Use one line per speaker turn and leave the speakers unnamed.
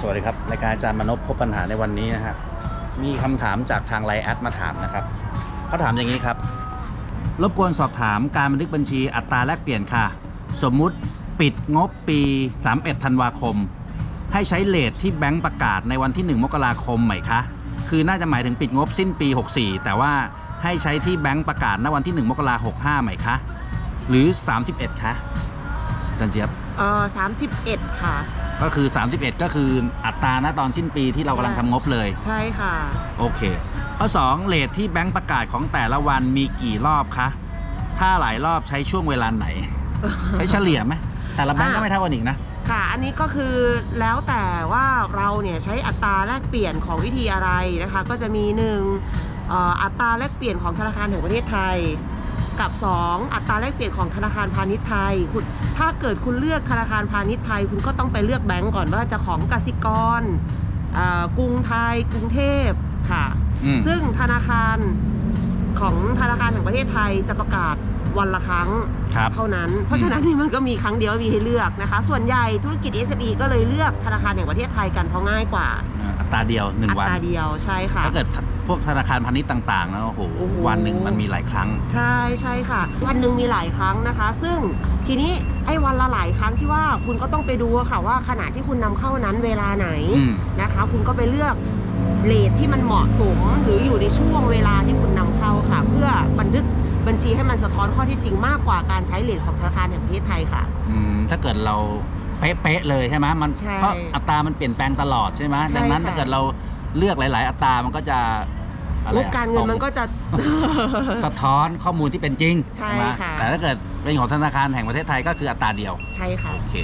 สวัสดีครับรายการอาจารย์มนพพบปัญหาในวันนี้นะครับมีคำถามจากทางไลน์แอดมาถามนะครับเขาถามอย่างนี้ครับ รบกวนสอบถามการบันทึกบัญชีอัตราแลกเปลี่ยนค่ะ สมมุติปิดงบปี 31 ธันวาคม ให้ใช้เลทที่แบงก์ประกาศในวันที่ 1 มกราคมไหมคะ คือน่าจะหมายถึงปิดงบสิ้นปี 64 แต่ว่าให้ใช้ที่แบงก์ประกาศณวันที่ 1 มกราคม65 ไหมคะ หรือ 31 คะอา จันเจี๊ยบ
เออสามสิบเอ็ดค่ะ
ก็คือ 31 ก็คืออัตราณตอนสิ้นปีที่เรากำลังทำงบเลย
ใช่ค่ะ
โอเค ข้อ 2 เลทที่แบงก์ประกาศของแต่ละวันมีกี่รอบคะ ถ้าหลายรอบใช้ช่วงเวลาไหน ใช้เฉลี่ยไหม แต่ละแบงก์ก็
อะ
ไม่เท่ากันอีกนะ
ค่ะ อันนี้ก็คือแล้วแต่ว่าเราเนี่ยใช้อัตราแลกเปลี่ยนของวิธีอะไรนะคะ ก็จะมีหนึ่งเอ่ออัตราแลกเปลี่ยนของธนาคารแห่งประเทศไทย กับ 2 อัตราแลกเปลี่ยนของธนาคารพาณิชย์ไทยคุณถ้าเกิดคุณเลือกธนาคารพาณิชย์ไทย คุณก็ต้องไปเลือกแบงก์ก่อนว่าจะของกสิกรเอ่อกรุงไทย กรุงเทพค่ะ
อืม
ซึ่งธนาคารของธนาคารแห่งประเทศไทยจะประกาศ วันละครั้ง
ครับ
เท่านั้น เพราะฉะนั้นนี่มันก็มีครั้งเดียวมีให้เลือกนะคะ ส่วนใหญ่ธุรกิจ SME ก็เลยเลือกธนาคารแห่งประเทศไทยกันเพราะง่ายกว่า
อัตราเดียว
อั
1วัน
ตราเดียวใช่ค่ะ
ถ้าเกิดพวกธนาคารพาณิชย์ต่างๆแล้วโอ้โห
โอ้โห
วันหนึ่งมันมีหลายครั้ง
ใช่ใช่ค่ะ วันหนึ่งมีหลายครั้งนะคะ ซึ่งทีนี้ไอ้วันละหลายครั้งที่ว่าคุณก็ต้องไปดูอะค่ะว่าขณะที่คุณนำเข้านั้นเวลาไหน
อืม
นะคะ คุณก็ไปเลือกเลทที่มันเหมาะสมหรืออยู่ในช่วงเวลาที่คุณนำเข้าค่ะ เพื่อบันทึก บัญชีให้มันสะท้อนข้อเที่จริงมากกว่าการใช้เลทของธนาคารแห่งประเทศไทยค่ะ
อืมถ้าเกิดเราเป๊ะๆเลยใช่ไหมมัน
ใช่
เพราะอัตรามันเปลี่ยนแปลงตลอดใช่ไหม
ใช่
ดังนั้น
ค่ะ
ถ้าเกิดเราเลือกหลาย ๆ อัตรามันก็จะอะ
ง
ไอะ
บการเงินมันก็จะ
สะท้อนข้อมูลที่เป็นจริง
ใช่
ไหม
ค่ะ
แต่ถ้าเกิดเป็นของธนาคารแห่งประเทศไทยก็คืออัตราเดียว
ใช่ค่ะ
โอเค